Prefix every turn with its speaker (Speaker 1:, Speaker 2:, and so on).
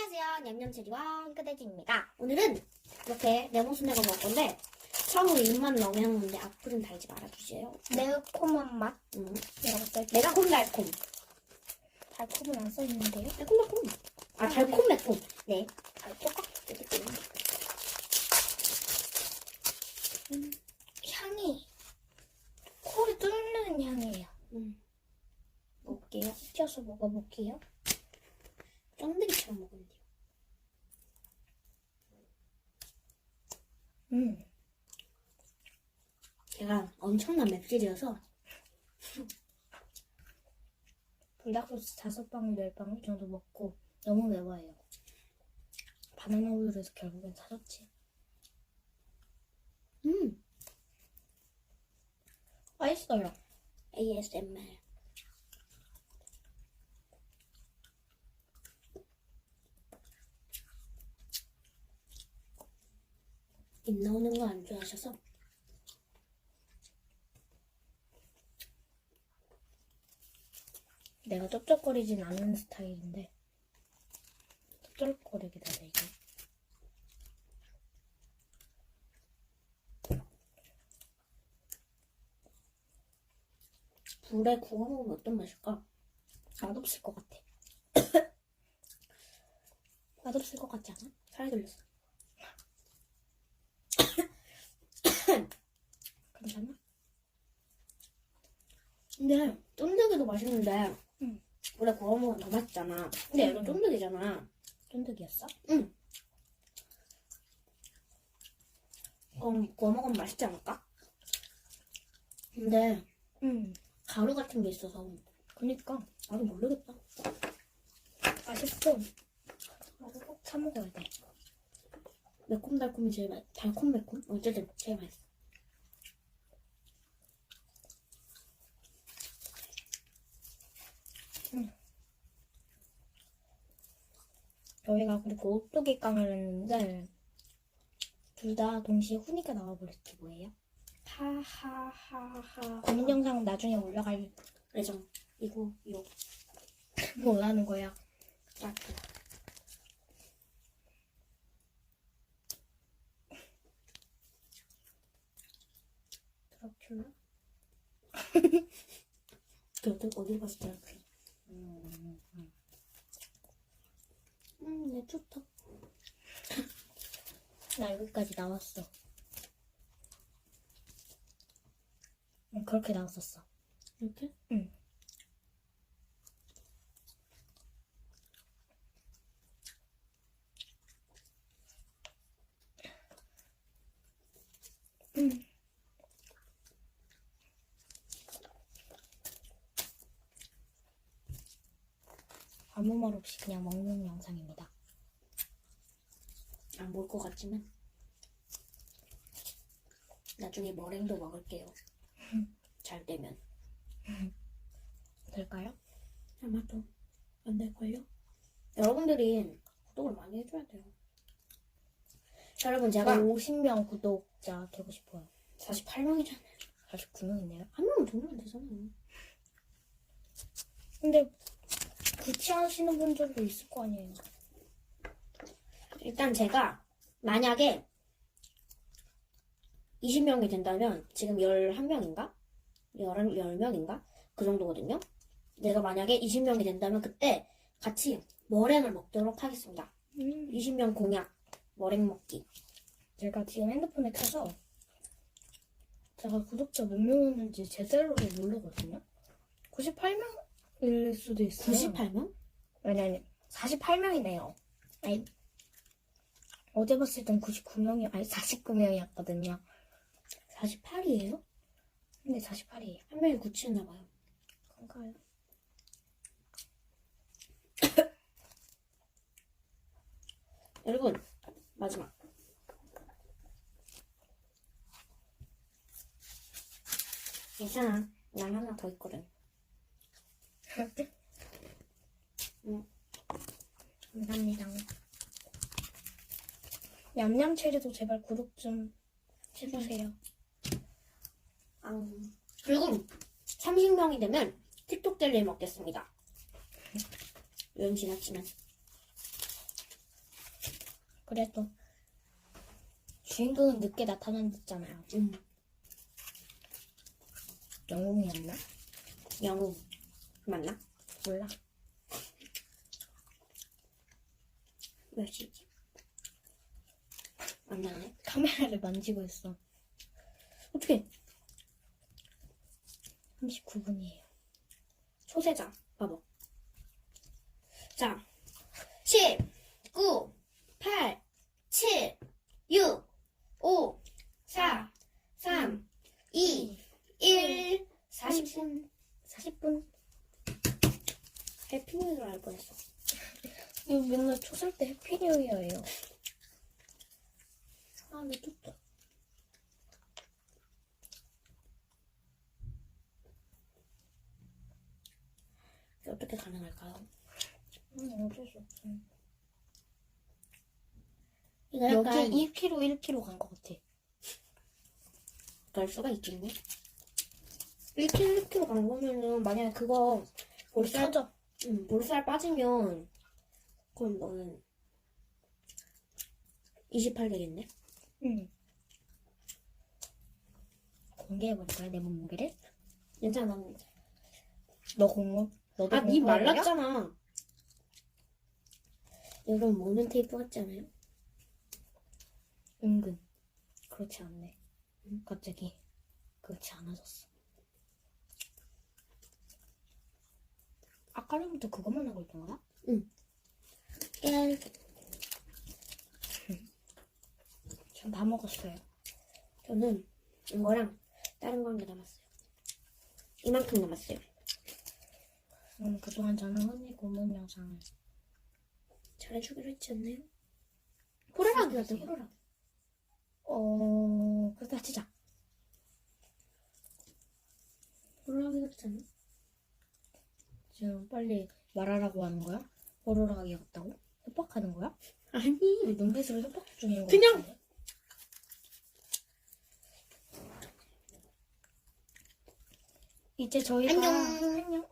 Speaker 1: 안녕하세요. 냠냠체리와 끄대기입니다. 오늘은 이렇게 레몬스낵을 먹을 건데 처음으로 입만 너무 해먹는데 앞으로는 달지 말아주세요.
Speaker 2: 매콤한 맛?
Speaker 1: 음.
Speaker 2: 이라고.
Speaker 1: 매콤달콤.
Speaker 2: 달콤은 안 써있는데요?
Speaker 1: 매콤달콤. 아, 달콤 매콤. 네.
Speaker 2: 아, 똑같
Speaker 1: 이렇게.
Speaker 2: 향이 코를 뚫는 향이에요.
Speaker 1: 음. 먹을게요.
Speaker 2: 튀어서 먹어볼게요.
Speaker 1: 쫀득이처럼 돼요.
Speaker 2: 음.
Speaker 1: 제가 엄청난 맵찔이어서
Speaker 2: 불닭소스 다섯 방울, 열 방울 정도 먹고 너무 매워요. 바나나 우유에서 결국엔 사줬지.
Speaker 1: 음.
Speaker 2: 맛있어요.
Speaker 1: ASMR. 입 나오는 거 안 좋아하셔서
Speaker 2: 내가 쩝쩝거리진 않는 스타일인데 쩝쩝거리게 되네 이게.
Speaker 1: 불에 구워 먹으면 어떤 맛일까?
Speaker 2: 맛없을 것 같아. 맛없을 것 같지 않아?
Speaker 1: 살이 들렸어.
Speaker 2: 괜찮아?
Speaker 1: 근데 쫀득이도 맛있는데
Speaker 2: 응.
Speaker 1: 불에 구워 먹으면 더 맛있잖아. 근데
Speaker 2: 응.
Speaker 1: 쫀득이잖아.
Speaker 2: 쫀득이었어?
Speaker 1: 응. 그럼 구워 먹으면 맛있지 않을까? 근데
Speaker 2: 응.
Speaker 1: 가루 같은 게 있어서
Speaker 2: 그니까
Speaker 1: 나도 모르겠다.
Speaker 2: 맛있어. 이거 꼭사 먹어야 돼.
Speaker 1: 매콤달콤이 제일 맛, 달콤매콤? 어쨌든 제일 맛있어.
Speaker 2: 저희가 그리고 오뚜기 깡을 했는데 둘 다 동시에 후니까 나와버렸지 뭐예요?
Speaker 1: 하하하하.
Speaker 2: 검은 영상 나중에 올라갈
Speaker 1: 예정. 이거, 이거.
Speaker 2: 뭐라는 거야?
Speaker 1: 딱.
Speaker 2: 드라큘라?
Speaker 1: 그 어떤, 어딜 봤을 때 알았어. 음, 네, 좋다.
Speaker 2: 나 여기까지 나왔어. 응, 그렇게 나왔었어.
Speaker 1: 이렇게?
Speaker 2: 응. 응. 아무 말 없이 그냥 먹는 영상입니다.
Speaker 1: 안 볼 것 같지만. 나중에 머랭도 먹을게요. 잘 되면.
Speaker 2: 될까요?
Speaker 1: 아마도 안 될걸요? 여러분들이 구독을 많이 해줘야 돼요. 자, 여러분, 제가
Speaker 2: 제가 50명 구독자 되고 싶어요.
Speaker 1: 48명이잖아요.
Speaker 2: 49명이네요.
Speaker 1: 한 명은 더 늘면 되잖아요.
Speaker 2: 근데 구치하시는 분들도 있을 거 아니에요.
Speaker 1: 일단 제가 만약에 20명이 된다면 지금 11명인가? 10명인가? 그 정도거든요. 내가 만약에 20명이 된다면 그때 같이 머랭을 먹도록 하겠습니다. 20명 공약 머랭 먹기.
Speaker 2: 제가 지금 핸드폰에 켜서 제가 구독자 몇 명이었는지 제대로를 모르거든요. 98명일 수도 있어요.
Speaker 1: 98명?
Speaker 2: 아니 아니 48명이네요. 아니 어제 봤을 땐 99명이 아니 49명이었거든요.
Speaker 1: 48이에요?
Speaker 2: 근데 48이에요.
Speaker 1: 한 명이 구치했나 봐요.
Speaker 2: 그런가요?
Speaker 1: 여러분 마지막. 괜찮아. 난 하나 더 있거든.
Speaker 2: 감사합니다. 냠냠체리도 제발 구독 좀 해주세요.
Speaker 1: 아, 그리고 30명이 되면 틱톡 젤리 먹겠습니다. 여행 지났지만.
Speaker 2: 그래도 주인공은 늦게 나타났잖아요.
Speaker 1: 음,
Speaker 2: 영웅이었나?
Speaker 1: 영웅. 맞나?
Speaker 2: 몰라.
Speaker 1: 몇 시지? 안 나네.
Speaker 2: 카메라를 만지고 있어.
Speaker 1: 어떻게?
Speaker 2: 39분이에요.
Speaker 1: 소세자. 봐봐. 자. 10, 9, 8, 7, 6, 5, 4, 3, 2, 1, 40분.
Speaker 2: 40분.
Speaker 1: 해피뉴이로 알 뻔했어.
Speaker 2: 이거 맨날 초살 때 해피뉴이어예요.
Speaker 1: 아, 미쳤다. 이게 어떻게 가능할까요?
Speaker 2: 음, 어쩔 수 없어.
Speaker 1: 이거
Speaker 2: 여기
Speaker 1: 약간
Speaker 2: 1kg, 1kg 간 것 같아.
Speaker 1: 갈 수가 있겠네. 1kg, 1kg 간 거면은, 만약에 그거 볼살. 응, 볼살 빠지면, 그럼 너는 28 되겠네?
Speaker 2: 응. 공개해버릴까요, 내 몸무게를?
Speaker 1: 괜찮아.
Speaker 2: 너 공무? 너도
Speaker 1: 아, 니
Speaker 2: 공부하냐?
Speaker 1: 말랐잖아. 이건 먹는 테이프 같지 않아요?
Speaker 2: 은근. 그렇지 않네. 갑자기 그렇지 않아졌어. 아까부터 그것만 하고 있던 거야?
Speaker 1: 깨.
Speaker 2: 전다 먹었어요.
Speaker 1: 저는 이거랑 다른 개 남았어요. 이만큼 남았어요.
Speaker 2: 음, 그동안 저는 흔히 고문 영상을
Speaker 1: 잘해주기로 했지 않나요?
Speaker 2: 하세요.
Speaker 1: 호라락.
Speaker 2: 어... 그렇다 치자.
Speaker 1: 호라락이었지 않나?
Speaker 2: 지금 빨리 말하라고 하는 거야? 호로락이었다고? 협박하는 거야?
Speaker 1: 아니.
Speaker 2: 우리 눈빛으로 협박 중인 거
Speaker 1: 그냥-
Speaker 2: 같은데? 이제 저희가
Speaker 1: 안녕.
Speaker 2: 안녕.